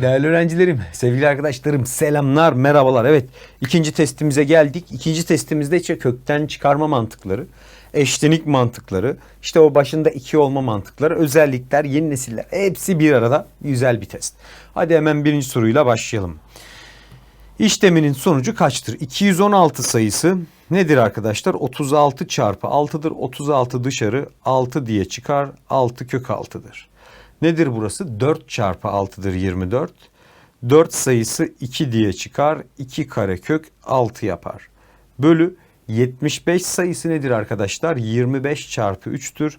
Değerli öğrencilerim, sevgili arkadaşlarım, selamlar, merhabalar. Evet, ikinci testimize geldik. İkinci testimizde işte kökten çıkarma mantıkları, eşlenik mantıkları, işte o başında iki olma mantıkları, özellikler, yeni nesiller hepsi bir arada güzel bir test. Hadi hemen birinci soruyla başlayalım. İşleminin sonucu kaçtır? 216 sayısı nedir arkadaşlar? 36 çarpı 6'dır. 36 dışarı 6 diye çıkar. 6 kök 6'dır. Nedir burası? 4 çarpı 6'dır 24. 4 sayısı 2 diye çıkar. 2 kare kök 6 yapar. Bölü 75 sayısı nedir arkadaşlar? 25 çarpı 3'tür.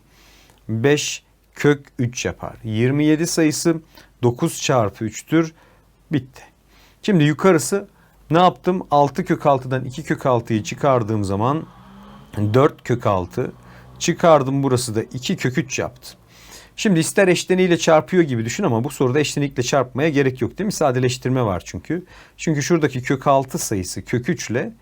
5 kök 3 yapar. 27 sayısı 9 çarpı 3'tür. Bitti. Şimdi yukarısı ne yaptım? 6 kök 6'dan 2 kök 6'yı çıkardığım zaman 4 kök 6 çıkardım burası da 2 kök 3 yaptı. Şimdi ister eşleniyle çarpıyor gibi düşün ama bu soruda eşlenikle çarpmaya gerek yok değil mi? Sadeleştirme var çünkü. Çünkü şuradaki kök 6 sayısı kök 3 ile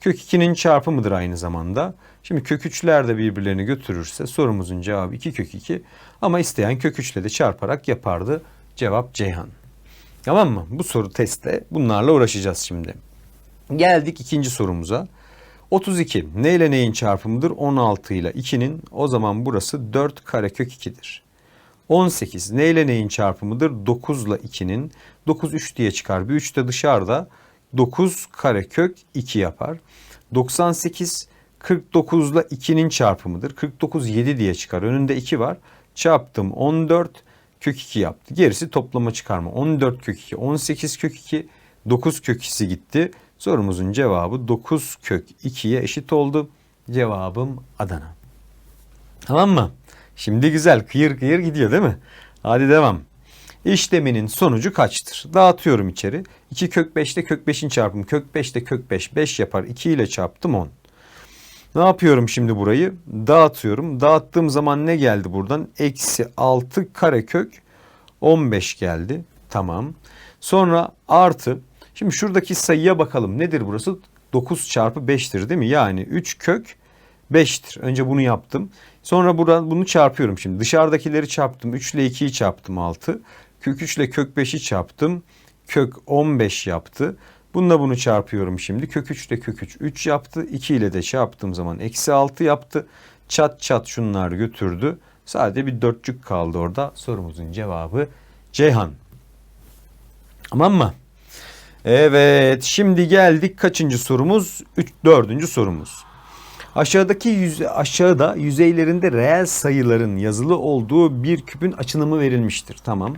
kök 2'nin çarpımıdır aynı zamanda. Şimdi kök 3'ler de birbirlerini götürürse sorumuzun cevabı 2 kök 2. Ama isteyen kök 3 ile de çarparak yapardı. Cevap Ceyhan. Tamam mı? Bu soru testte bunlarla uğraşacağız şimdi. Geldik ikinci sorumuza. 32 ne ile neyin çarpımıdır? 16 ile 2'nin o zaman burası 4 karekök 2'dir. 18 ne ile neyin çarpımıdır? 9 ile 2'nin 9 3 diye çıkar. Bir 3 de dışarıda 9 karekök 2 yapar. 98 49 ile 2'nin çarpımıdır. 49 7 diye çıkar. Önünde 2 var. Çarptım 14 kök 2 yaptı. Gerisi toplama çıkarma. 14 kök 2, 18 kök 2, 9 kök 2'si gitti. Sorumuzun cevabı 9 kök 2'ye eşit oldu. Cevabım Adana. Tamam mı? Şimdi güzel kıyır kıyır gidiyor değil mi? Hadi devam. İşleminin sonucu kaçtır? Dağıtıyorum içeri. 2 kök 5 ile kök 5'in çarpımı. Kök 5 ile kök 5 5 yapar. 2 ile çarptım 10. Ne yapıyorum şimdi burayı? Dağıtıyorum. Dağıttığım zaman ne geldi buradan? Eksi 6 karekök 15 geldi. Tamam. Sonra artı. Şimdi şuradaki sayıya bakalım. Nedir burası? 9 çarpı 5'tir değil mi? Yani 3 kök 5'tir. Önce bunu yaptım. Sonra buradan bunu çarpıyorum şimdi. Dışarıdakileri çarptım. 3 ile 2'yi çarptım 6. Kök 3 ile kök 5'i çarptım. Kök 15 yaptı. Bununla bunu çarpıyorum şimdi. Kök 3 ile kök 3 3 yaptı. 2 ile de çarptığım zaman eksi 6 yaptı. Çat çat şunlar götürdü. Sadece bir dörtçük kaldı orada. Sorumuzun cevabı Ceyhan. Tamam mı? Evet şimdi geldik kaçıncı sorumuz? 3 dördüncü sorumuz. Aşağıdaki yüze, aşağıda yüzeylerinde reel sayıların yazılı olduğu bir küpün açınımı verilmiştir. Tamam.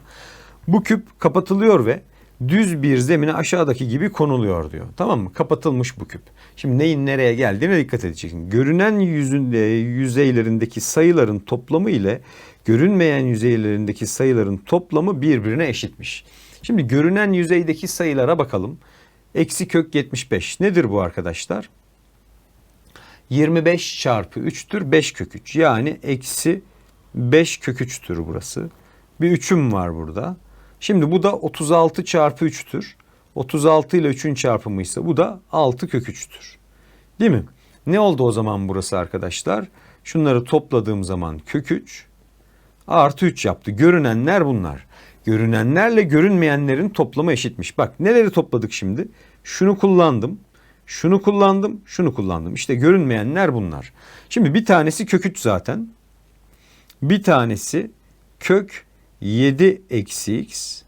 Bu küp kapatılıyor ve düz bir zemine aşağıdaki gibi konuluyor diyor. Tamam mı? Kapatılmış bu küp. Şimdi neyin nereye geldiğine dikkat edeceksin. Görünen yüzünde yüzeylerindeki sayıların toplamı ile görünmeyen yüzeylerindeki sayıların toplamı birbirine eşitmiş. Şimdi görünen yüzeydeki sayılara bakalım. Eksi kök 75. Nedir bu arkadaşlar? 25 çarpı 3'tür 5 kök 3. Yani eksi 5 kök 3'tür burası. Bir 3'üm var burada. Şimdi bu da 36 çarpı 3'tür. 36 ile 3'ün çarpımı ise bu da 6 kök 3'tür. Değil mi? Ne oldu o zaman burası arkadaşlar? Şunları topladığım zaman kök 3 artı 3 yaptı. Görünenler bunlar. Görünenlerle görünmeyenlerin toplamı eşitmiş. Bak neleri topladık şimdi? Şunu kullandım. Şunu kullandım, şunu kullandım. İşte görünmeyenler bunlar. Şimdi bir tanesi kök 3 zaten. Bir tanesi kök 7 eksi x.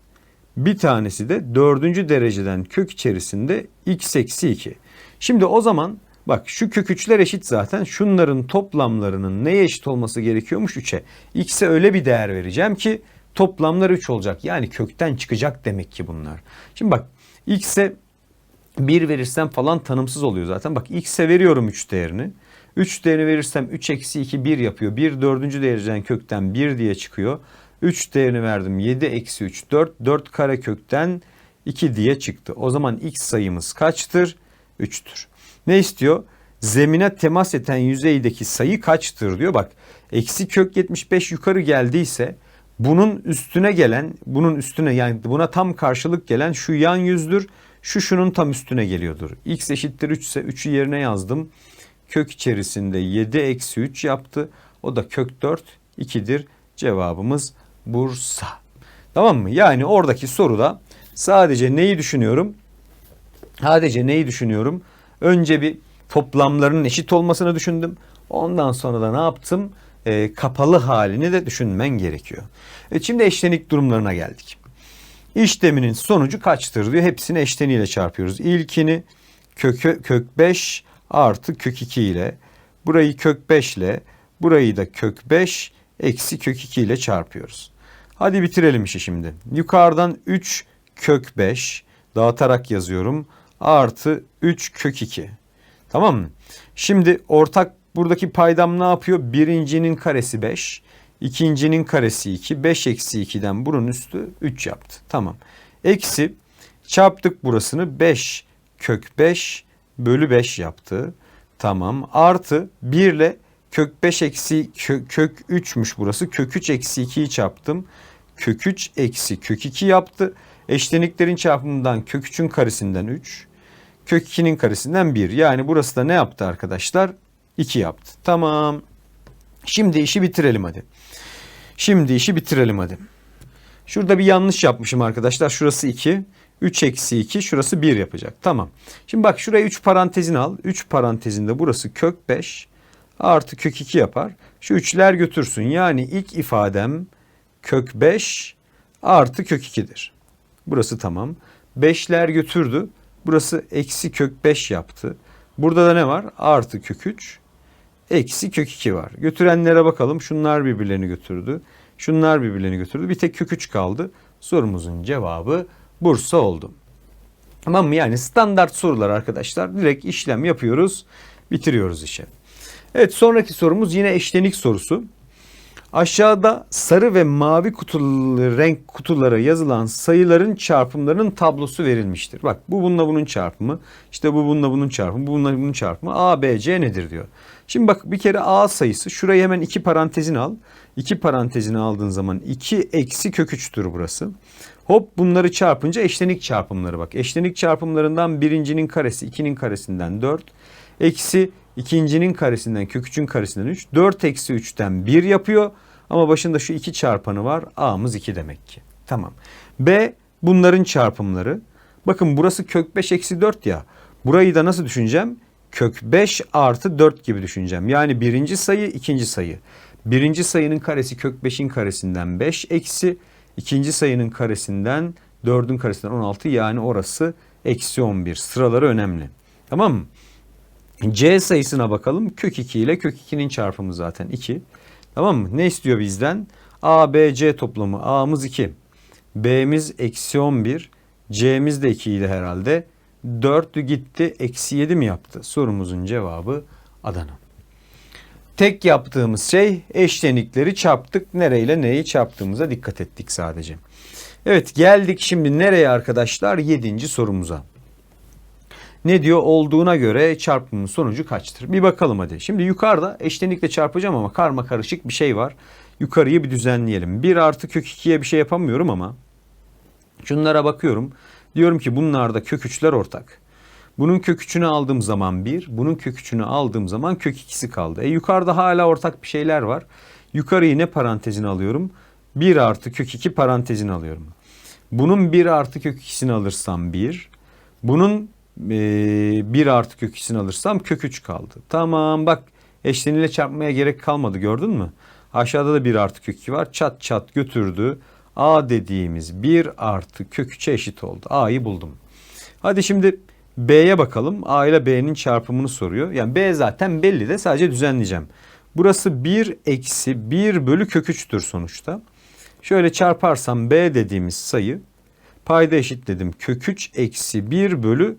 Bir tanesi de dördüncü dereceden kök içerisinde x eksi 2. Şimdi o zaman bak şu kök 3'ler eşit zaten. Şunların toplamlarının neye eşit olması gerekiyormuş 3'e. X'e öyle bir değer vereceğim ki toplamlar 3 olacak. Yani kökten çıkacak demek ki bunlar. Şimdi bak x'e 1 verirsem falan tanımsız oluyor zaten. Bak x'e veriyorum 3 değerini. 3 değerini verirsem 3 eksi 2 1 yapıyor. 1 dördüncü dereceden kökten 1 diye çıkıyor. 3 değerini verdim 7 eksi 3 4. 4 kare kökten 2 diye çıktı. O zaman x sayımız kaçtır? 3'tür. Ne istiyor? Zemine temas eden yüzeydeki sayı kaçtır diyor. Bak eksi kök 75 yukarı geldiyse bunun üstüne gelen bunun üstüne yani buna tam karşılık gelen şu yan yüzdür. Şu şunun tam üstüne geliyordur. X eşittir 3 ise 3'ü yerine yazdım. Kök içerisinde 7 eksi 3 yaptı. O da kök 4 2'dir. Cevabımız Bursa. Tamam mı? Yani oradaki soruda Sadece neyi düşünüyorum? Sadece neyi düşünüyorum? Önce bir toplamlarının eşit olmasını düşündüm. Ondan sonra da ne yaptım? Ee, kapalı halini de düşünmen gerekiyor. Evet, şimdi eşlenik durumlarına geldik. İşleminin sonucu kaçtır diyor. Hepsini eşleniyle çarpıyoruz. İlkini kök, kök 5 artı kök 2 ile. Burayı kök 5 ile. Burayı da kök 5 eksi kök 2 ile çarpıyoruz. Hadi bitirelim işi şimdi. Yukarıdan 3 kök 5 dağıtarak yazıyorum. Artı 3 kök 2. Tamam mı? Şimdi ortak buradaki paydam ne yapıyor? Birincinin karesi 5. ikincinin karesi 2. 5 eksi 2'den bunun üstü 3 yaptı. Tamam. Eksi çarptık burasını 5 kök 5 bölü 5 yaptı. Tamam. Artı 1 ile kök 5 eksi kök, kök 3'müş burası. Kök 3 eksi 2'yi çarptım. Kök 3 eksi kök 2 yaptı. Eşleniklerin çarpımından kök 3'ün karesinden 3. Kök 2'nin karesinden 1. Yani burası da ne yaptı arkadaşlar? 2 yaptı. Tamam. Şimdi işi bitirelim hadi. Şimdi işi bitirelim hadi. Şurada bir yanlış yapmışım arkadaşlar. Şurası 2. 3 eksi 2 şurası 1 yapacak. Tamam. Şimdi bak şuraya 3 parantezini al. 3 parantezinde burası kök 5 artı kök 2 yapar. Şu üçler götürsün. Yani ilk ifadem kök 5 artı kök 2'dir. Burası tamam. 5'ler götürdü. Burası eksi kök 5 yaptı. Burada da ne var? Artı kök 3 eksi kök 2 var. Götürenlere bakalım. Şunlar birbirlerini götürdü. Şunlar birbirlerini götürdü. Bir tek kök 3 kaldı. Sorumuzun cevabı Bursa oldu. Tamam mı? Yani standart sorular arkadaşlar. Direkt işlem yapıyoruz. Bitiriyoruz işi. Evet sonraki sorumuz yine eşlenik sorusu. Aşağıda sarı ve mavi kutulu renk kutulara yazılan sayıların çarpımlarının tablosu verilmiştir. Bak bu bununla bunun çarpımı, işte bu bununla bunun çarpımı, bu bununla bunun çarpımı. A, B, C nedir diyor. Şimdi bak bir kere A sayısı, şurayı hemen iki parantezini al. İki parantezini aldığın zaman 2 eksi kök 3'tür burası. Hop bunları çarpınca eşlenik çarpımları bak. Eşlenik çarpımlarından birincinin karesi, ikinin karesinden 4. Eksi ikincinin karesinden kök 3'ün karesinden 3. 4 eksi 3'ten 1 yapıyor. Ama başında şu 2 çarpanı var. A'mız 2 demek ki. Tamam. B bunların çarpımları. Bakın burası kök 5 eksi 4 ya. Burayı da nasıl düşüneceğim? Kök 5 artı 4 gibi düşüneceğim. Yani birinci sayı ikinci sayı. Birinci sayının karesi kök 5'in karesinden 5 eksi. ikinci sayının karesinden 4'ün karesinden 16 yani orası eksi 11. Sıraları önemli. Tamam mı? C sayısına bakalım. Kök 2 ile kök 2'nin çarpımı zaten 2. Tamam mı? Ne istiyor bizden? A, B, C toplamı. A'mız 2. B'miz eksi 11. C'miz de 2 idi herhalde. 4 gitti. Eksi 7 mi yaptı? Sorumuzun cevabı Adana. Tek yaptığımız şey eşlenikleri çarptık. Nereyle neyi çarptığımıza dikkat ettik sadece. Evet geldik şimdi nereye arkadaşlar? Yedinci sorumuza. Ne diyor? Olduğuna göre çarpımın sonucu kaçtır? Bir bakalım hadi. Şimdi yukarıda eşlenikle çarpacağım ama karma karışık bir şey var. Yukarıyı bir düzenleyelim. 1 artı kök 2'ye bir şey yapamıyorum ama şunlara bakıyorum. Diyorum ki bunlarda kök 3'ler ortak. Bunun kök 3'ünü aldığım zaman 1, bunun kök 3'ünü aldığım zaman kök 2'si kaldı. E yukarıda hala ortak bir şeyler var. Yukarıyı ne parantezine alıyorum? 1 artı kök 2 parantezine alıyorum. Bunun 1 artı kök 2'sini alırsam 1. Bunun 1 artı kök 2'sini alırsam kök 3 kaldı. Tamam bak eşleniyle çarpmaya gerek kalmadı gördün mü? Aşağıda da 1 artı kök 2 var. Çat çat götürdü. A dediğimiz 1 artı kök 3'e eşit oldu. A'yı buldum. Hadi şimdi B'ye bakalım. A ile B'nin çarpımını soruyor. Yani B zaten belli de sadece düzenleyeceğim. Burası 1 eksi 1 bölü kök 3'tür sonuçta. Şöyle çarparsam B dediğimiz sayı payda eşitledim. Kök 3 eksi 1 bölü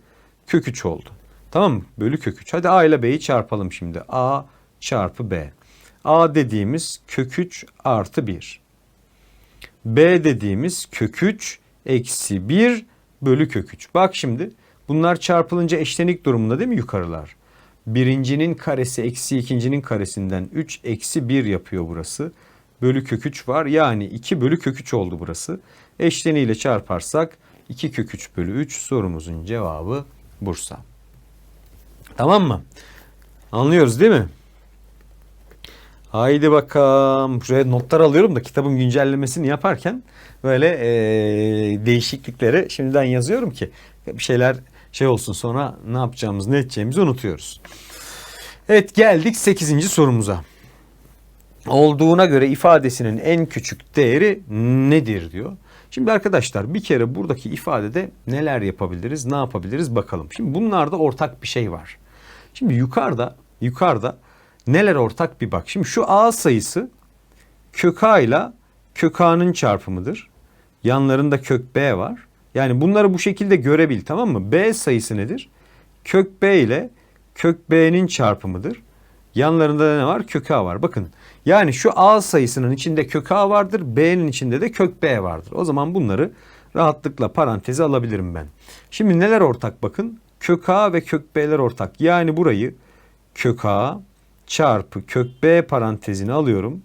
kök 3 oldu. Tamam mı? Bölü kök 3. Hadi A ile B'yi çarpalım şimdi. A çarpı B. A dediğimiz kök 3 artı 1. B dediğimiz kök 3 eksi 1 bölü kök 3. Bak şimdi bunlar çarpılınca eşlenik durumunda değil mi yukarılar? Birincinin karesi eksi ikincinin karesinden 3 eksi 1 yapıyor burası. Bölü kök 3 var. Yani 2 bölü kök 3 oldu burası. Eşleniyle çarparsak 2 kök 3 bölü 3 sorumuzun cevabı Bursa. Tamam mı? Anlıyoruz değil mi? Haydi bakalım. Şuraya notlar alıyorum da kitabın güncellemesini yaparken böyle eee, değişiklikleri şimdiden yazıyorum ki bir şeyler şey olsun sonra ne yapacağımızı ne edeceğimizi unutuyoruz. Evet geldik 8. sorumuza. Olduğuna göre ifadesinin en küçük değeri nedir diyor. Şimdi arkadaşlar bir kere buradaki ifadede neler yapabiliriz, ne yapabiliriz bakalım. Şimdi bunlarda ortak bir şey var. Şimdi yukarıda yukarıda neler ortak bir bak. Şimdi şu A sayısı kök A ile kök A'nın çarpımıdır. Yanlarında kök B var. Yani bunları bu şekilde görebil tamam mı? B sayısı nedir? Kök B ile kök B'nin çarpımıdır. Yanlarında da ne var? Kök A var. Bakın yani şu A sayısının içinde kök A vardır. B'nin içinde de kök B vardır. O zaman bunları rahatlıkla paranteze alabilirim ben. Şimdi neler ortak bakın. Kök A ve kök B'ler ortak. Yani burayı kök A çarpı kök B parantezine alıyorum.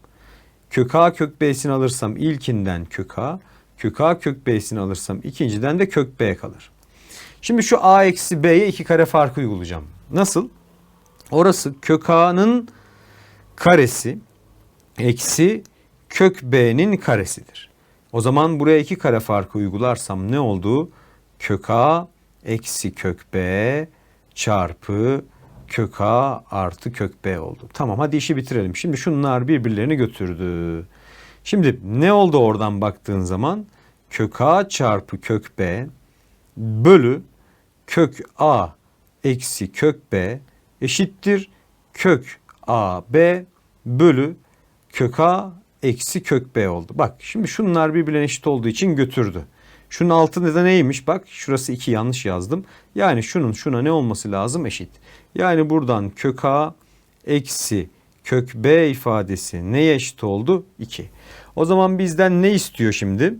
Kök A kök B'sini alırsam ilkinden kök A, kök A kök B'sini alırsam ikinciden de kök B kalır. Şimdi şu A eksi B'ye iki kare farkı uygulayacağım. Nasıl? Orası kök A'nın karesi eksi kök B'nin karesidir. O zaman buraya iki kare farkı uygularsam ne oldu? Kök A eksi kök B çarpı kök A artı kök B oldu. Tamam hadi işi bitirelim. Şimdi şunlar birbirlerini götürdü. Şimdi ne oldu oradan baktığın zaman? Kök A çarpı kök B bölü kök A eksi kök B eşittir kök A B bölü kök A eksi kök B oldu. Bak şimdi şunlar birbirine eşit olduğu için götürdü. Şunun altında da neymiş? Bak şurası 2 yanlış yazdım. Yani şunun şuna ne olması lazım? Eşit. Yani buradan kök A eksi kök B ifadesi neye eşit oldu? 2. O zaman bizden ne istiyor şimdi?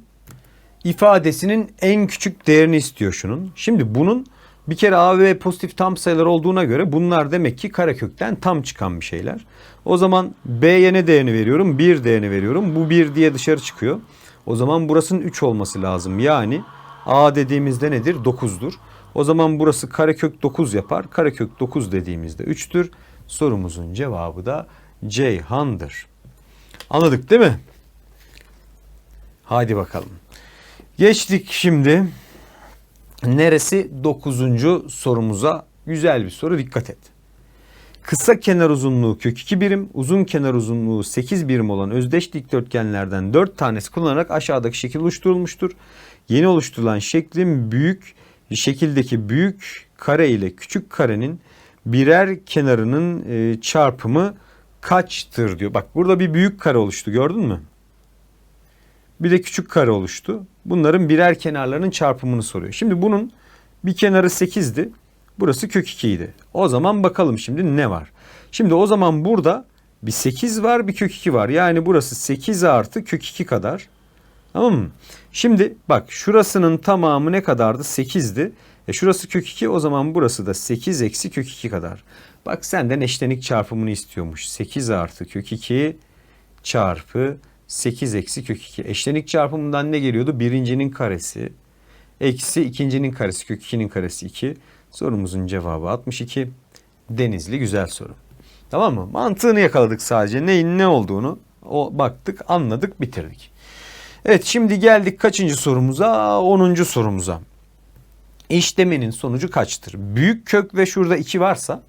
ifadesinin en küçük değerini istiyor şunun. Şimdi bunun bir kere A ve B pozitif tam sayılar olduğuna göre bunlar demek ki karekökten tam çıkan bir şeyler. O zaman B'ye ne değerini veriyorum? 1 değerini veriyorum. Bu 1 diye dışarı çıkıyor. O zaman burasının 3 olması lazım. Yani A dediğimizde nedir? 9'dur. O zaman burası karekök 9 yapar. Karekök 9 dediğimizde 3'tür. Sorumuzun cevabı da Ceyhan'dır. Anladık değil mi? Haydi bakalım. Geçtik şimdi. Neresi? Dokuzuncu sorumuza. Güzel bir soru dikkat et. Kısa kenar uzunluğu kök 2 birim, uzun kenar uzunluğu 8 birim olan özdeş dikdörtgenlerden 4 tanesi kullanarak aşağıdaki şekil oluşturulmuştur. Yeni oluşturulan şeklin büyük şekildeki büyük kare ile küçük karenin birer kenarının e, çarpımı kaçtır diyor. Bak burada bir büyük kare oluştu gördün mü? Bir de küçük kare oluştu. Bunların birer kenarlarının çarpımını soruyor. Şimdi bunun bir kenarı 8'di. Burası kök 2 idi. O zaman bakalım şimdi ne var? Şimdi o zaman burada bir 8 var bir kök 2 var. Yani burası 8 artı kök 2 kadar. Tamam mı? Şimdi bak şurasının tamamı ne kadardı? 8'di. E şurası kök 2 o zaman burası da 8 eksi kök 2 kadar. Bak senden eşlenik çarpımını istiyormuş. 8 artı kök 2 çarpı 8 eksi kök 2. Eşlenik çarpımından ne geliyordu? Birincinin karesi eksi ikincinin karesi kök 2'nin karesi 2. Sorumuzun cevabı 62. Denizli güzel soru. Tamam mı? Mantığını yakaladık sadece. Neyin ne olduğunu o baktık, anladık, bitirdik. Evet şimdi geldik kaçıncı sorumuza? 10. sorumuza. İşleminin sonucu kaçtır? Büyük kök ve şurada 2 varsa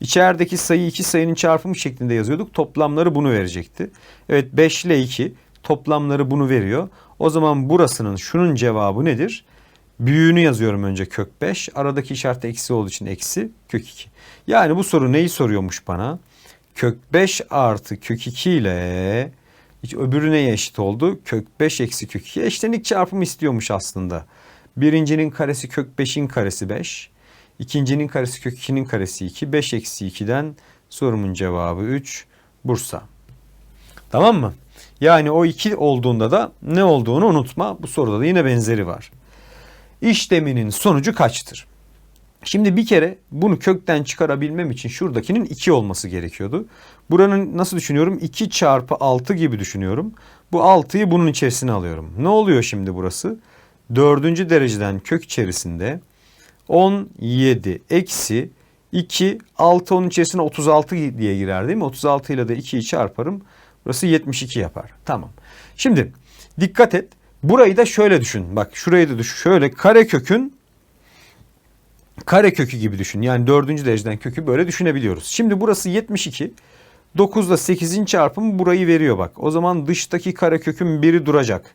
içerideki sayı iki sayının çarpımı şeklinde yazıyorduk. Toplamları bunu verecekti. Evet 5 ile 2 toplamları bunu veriyor. O zaman burasının şunun cevabı nedir? Büyüğünü yazıyorum önce kök 5. Aradaki işaret eksi olduğu için eksi kök 2. Yani bu soru neyi soruyormuş bana? Kök 5 artı kök 2 ile öbürü neye eşit oldu? Kök 5 eksi kök 2 eşlenik çarpımı istiyormuş aslında. Birincinin karesi kök 5'in karesi 5. İkincinin karesi kök 2'nin karesi 2. 5 eksi 2'den sorumun cevabı 3. Bursa. Tamam mı? Yani o 2 olduğunda da ne olduğunu unutma. Bu soruda da yine benzeri var. İşleminin sonucu kaçtır? Şimdi bir kere bunu kökten çıkarabilmem için şuradakinin 2 olması gerekiyordu. Buranın nasıl düşünüyorum? 2 çarpı 6 gibi düşünüyorum. Bu 6'yı bunun içerisine alıyorum. Ne oluyor şimdi burası? Dördüncü dereceden kök içerisinde 17 eksi 2, 6 onun içerisine 36 diye girer değil mi? 36 ile de 2'yi çarparım. Burası 72 yapar. Tamam. Şimdi dikkat et. Burayı da şöyle düşün. Bak şurayı da düşün. Şöyle karekökün kare kökü gibi düşün. Yani dördüncü dereceden kökü böyle düşünebiliyoruz. Şimdi burası 72. 9 ile 8'in çarpımı burayı veriyor bak. O zaman dıştaki karekökün biri duracak.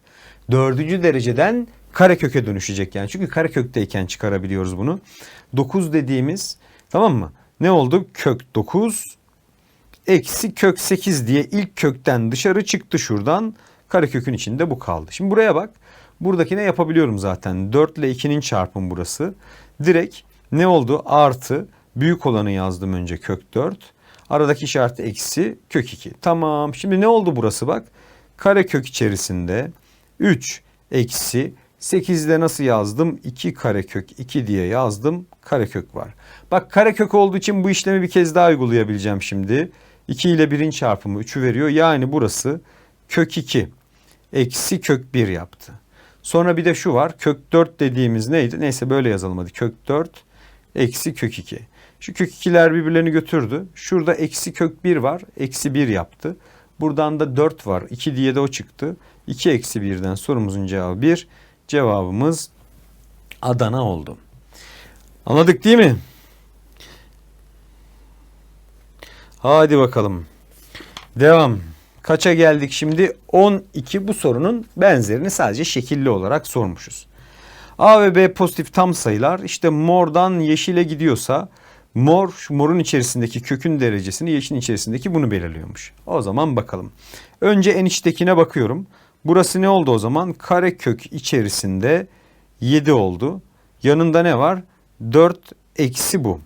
Dördüncü dereceden kareköke dönüşecek yani. Çünkü karekökteyken çıkarabiliyoruz bunu. 9 dediğimiz tamam mı? Ne oldu? Kök 9 eksi kök 8 diye ilk kökten dışarı çıktı şuradan. Karekökün içinde bu kaldı. Şimdi buraya bak. Buradakine yapabiliyorum zaten. 4 ile 2'nin çarpımı burası. Direkt ne oldu? Artı büyük olanı yazdım önce kök 4. Aradaki işaret eksi kök 2. Tamam. Şimdi ne oldu burası bak? Karekök içerisinde 3 eksi 8'de nasıl yazdım? 2 karekök 2 diye yazdım. Karekök var. Bak karekök olduğu için bu işlemi bir kez daha uygulayabileceğim şimdi. 2 ile 1'in çarpımı 3'ü veriyor. Yani burası kök 2 eksi kök 1 yaptı. Sonra bir de şu var. Kök 4 dediğimiz neydi? Neyse böyle yazalım hadi. Kök 4 eksi kök 2. Şu kök 2'ler birbirlerini götürdü. Şurada eksi kök 1 var. Eksi 1 yaptı. Buradan da 4 var. 2 diye de o çıktı. 2 eksi 1'den sorumuzun cevabı 1. Cevabımız Adana oldu. Anladık değil mi? Hadi bakalım. Devam. Kaça geldik şimdi? 12 bu sorunun benzerini sadece şekilli olarak sormuşuz. A ve B pozitif tam sayılar işte mordan yeşile gidiyorsa mor morun içerisindeki kökün derecesini yeşilin içerisindeki bunu belirliyormuş. O zaman bakalım. Önce en içtekine bakıyorum. Burası ne oldu o zaman? Kare kök içerisinde 7 oldu. Yanında ne var? 4 eksi bu.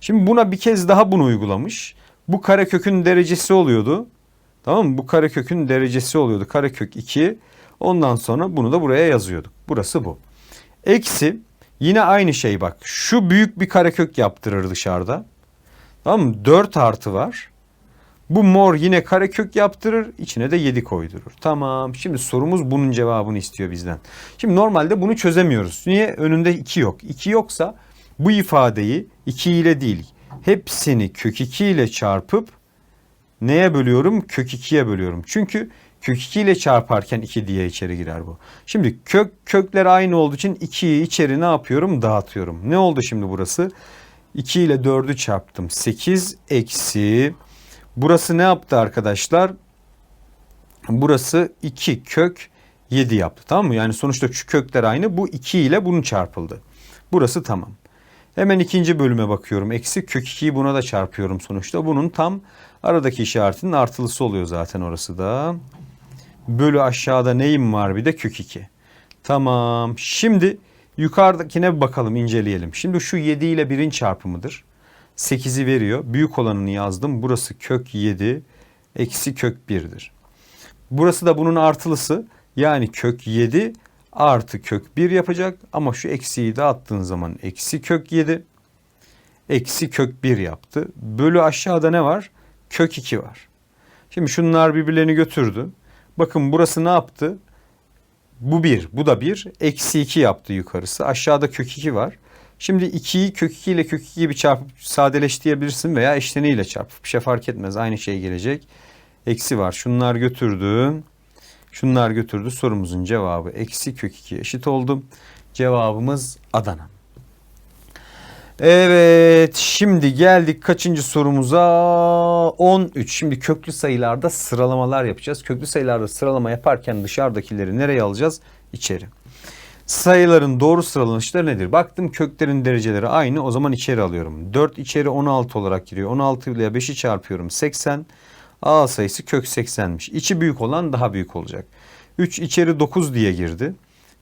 Şimdi buna bir kez daha bunu uygulamış. Bu kare kökün derecesi oluyordu. Tamam mı? Bu karekökün derecesi oluyordu. Karekök 2. Ondan sonra bunu da buraya yazıyorduk. Burası bu. Eksi yine aynı şey bak. Şu büyük bir karekök yaptırır dışarıda. Tamam mı? 4 artı var. Bu mor yine karekök yaptırır. içine de 7 koydurur. Tamam. Şimdi sorumuz bunun cevabını istiyor bizden. Şimdi normalde bunu çözemiyoruz. Niye? Önünde 2 yok. 2 yoksa bu ifadeyi 2 ile değil hepsini kök 2 ile çarpıp neye bölüyorum? Kök 2'ye bölüyorum. Çünkü kök 2 ile çarparken 2 diye içeri girer bu. Şimdi kök kökler aynı olduğu için 2'yi içeri ne yapıyorum? Dağıtıyorum. Ne oldu şimdi burası? 2 ile 4'ü çarptım. 8 eksi burası ne yaptı arkadaşlar? Burası 2 kök 7 yaptı. Tamam mı? Yani sonuçta şu kökler aynı. Bu 2 ile bunun çarpıldı. Burası tamam. Hemen ikinci bölüme bakıyorum. Eksi kök 2'yi buna da çarpıyorum sonuçta. Bunun tam aradaki işaretinin artılısı oluyor zaten orası da. Bölü aşağıda neyim var bir de kök 2. Tamam. Şimdi yukarıdakine bakalım inceleyelim. Şimdi şu 7 ile 1'in çarpımıdır. 8'i veriyor. Büyük olanını yazdım. Burası kök 7 eksi kök 1'dir. Burası da bunun artılısı. Yani kök 7 artı kök 1 yapacak ama şu eksiyi de attığın zaman eksi kök 7 eksi kök 1 yaptı. Bölü aşağıda ne var? Kök 2 var. Şimdi şunlar birbirlerini götürdü. Bakın burası ne yaptı? Bu 1, bu da 1. Eksi 2 yaptı yukarısı. Aşağıda kök 2 var. Şimdi 2'yi kök 2 ile kök 2 gibi çarpıp sadeleştirebilirsin veya eşleniğiyle çarpıp bir şey fark etmez. Aynı şey gelecek. Eksi var. Şunlar götürdü. Şunlar götürdü. Sorumuzun cevabı eksi kök 2 eşit oldu. Cevabımız Adana. Evet şimdi geldik kaçıncı sorumuza 13. Şimdi köklü sayılarda sıralamalar yapacağız. Köklü sayılarda sıralama yaparken dışarıdakileri nereye alacağız? İçeri. Sayıların doğru sıralanışları nedir? Baktım köklerin dereceleri aynı o zaman içeri alıyorum. 4 içeri 16 olarak giriyor. 16 ile 5'i çarpıyorum 80. A sayısı kök 80'miş. İçi büyük olan daha büyük olacak. 3 içeri 9 diye girdi.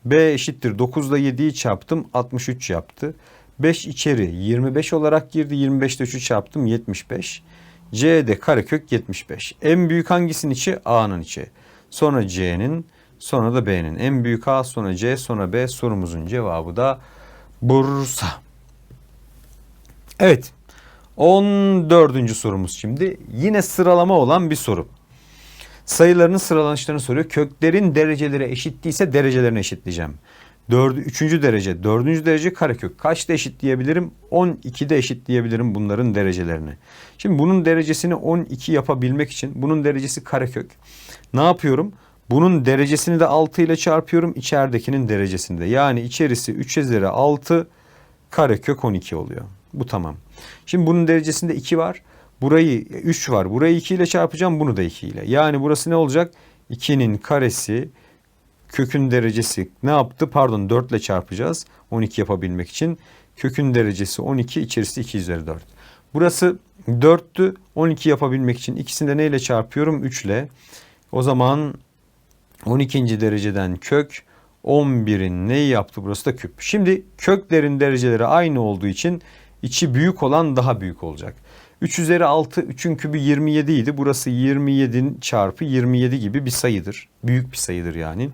B eşittir 9 ile 7'yi çarptım 63 yaptı. 5 içeri 25 olarak girdi. 25 ile 3'ü çarptım 75. C'de karekök 75. En büyük hangisinin içi? A'nın içi. Sonra C'nin sonra da B'nin. En büyük A sonra C sonra B sorumuzun cevabı da Bursa. Evet. 14. sorumuz şimdi. Yine sıralama olan bir soru. Sayılarının sıralanışlarını soruyor. Köklerin dereceleri eşit değilse derecelerini eşitleyeceğim. Dördü, üçüncü derece, dördüncü derece karekök. Kaçta eşitleyebilirim? 12'de eşitleyebilirim bunların derecelerini. Şimdi bunun derecesini 12 yapabilmek için bunun derecesi karekök. Ne yapıyorum? Bunun derecesini de 6 ile çarpıyorum. içeridekinin derecesini de. Yani içerisi 3 üzeri 6 karekök 12 oluyor. Bu tamam. Şimdi bunun derecesinde 2 var. Burayı 3 var. Burayı 2 ile çarpacağım. Bunu da 2 ile. Yani burası ne olacak? 2'nin karesi kökün derecesi ne yaptı? Pardon 4 ile çarpacağız 12 yapabilmek için. Kökün derecesi 12 içerisi 2 üzeri 4. Burası 4'tü 12 yapabilmek için ikisini de neyle çarpıyorum? 3 ile. O zaman 12. dereceden kök 11'in neyi yaptı? Burası da küp. Şimdi köklerin dereceleri aynı olduğu için içi büyük olan daha büyük olacak. 3 üzeri 6 3'ün kübü 27 idi. Burası 27'nin çarpı 27 gibi bir sayıdır. Büyük bir sayıdır yani.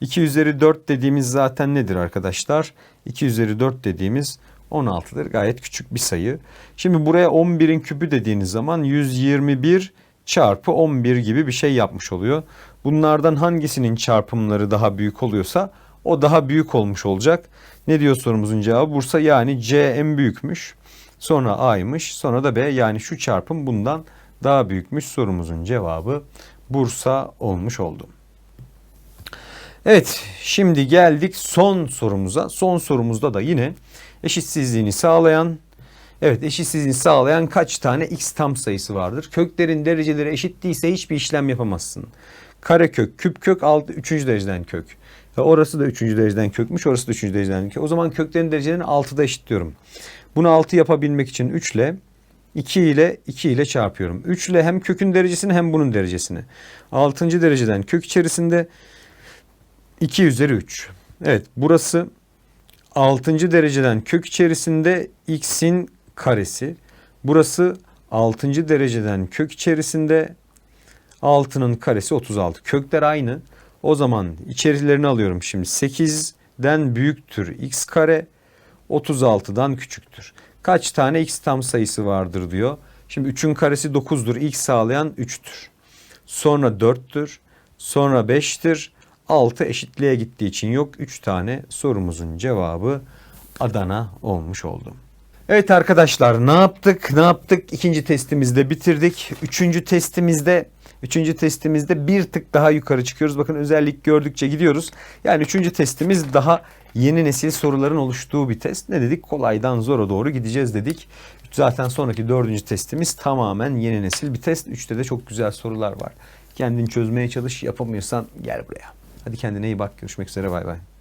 2 üzeri 4 dediğimiz zaten nedir arkadaşlar? 2 üzeri 4 dediğimiz 16'dır. Gayet küçük bir sayı. Şimdi buraya 11'in kübü dediğiniz zaman 121 çarpı 11 gibi bir şey yapmış oluyor. Bunlardan hangisinin çarpımları daha büyük oluyorsa o daha büyük olmuş olacak. Ne diyor sorumuzun cevabı? Bursa yani C en büyükmüş. Sonra A'ymış. Sonra da B yani şu çarpım bundan daha büyükmüş. Sorumuzun cevabı Bursa olmuş oldu. Evet şimdi geldik son sorumuza. Son sorumuzda da yine eşitsizliğini sağlayan Evet eşitsizliğini sağlayan kaç tane x tam sayısı vardır? Köklerin dereceleri eşit değilse hiçbir işlem yapamazsın. Karekök, küp kök, alt, üçüncü dereceden kök. Ve orası da üçüncü dereceden kökmüş, orası da üçüncü dereceden kök. O zaman köklerin derecelerini 6'da eşitliyorum. Bunu 6 yapabilmek için 3 ile 2 ile 2 ile çarpıyorum. 3 ile hem kökün derecesini hem bunun derecesini. 6. dereceden kök içerisinde 2 üzeri 3. Evet burası 6. dereceden kök içerisinde x'in karesi. Burası 6. dereceden kök içerisinde 6'nın karesi 36. Kökler aynı. O zaman içerilerini alıyorum şimdi. 8'den büyüktür x kare 36'dan küçüktür. Kaç tane x tam sayısı vardır diyor. Şimdi 3'ün karesi 9'dur. X sağlayan 3'tür. Sonra 4'tür. Sonra 5'tir. 6 eşitliğe gittiği için yok. 3 tane sorumuzun cevabı Adana olmuş oldu. Evet arkadaşlar ne yaptık? Ne yaptık? İkinci testimizde bitirdik. Üçüncü testimizde Üçüncü testimizde bir tık daha yukarı çıkıyoruz. Bakın özellik gördükçe gidiyoruz. Yani üçüncü testimiz daha yeni nesil soruların oluştuğu bir test. Ne dedik? Kolaydan zora doğru gideceğiz dedik. Zaten sonraki dördüncü testimiz tamamen yeni nesil bir test. Üçte de çok güzel sorular var. Kendini çözmeye çalış. Yapamıyorsan gel buraya. Hadi kendine iyi bak. Görüşmek üzere. Bay bay.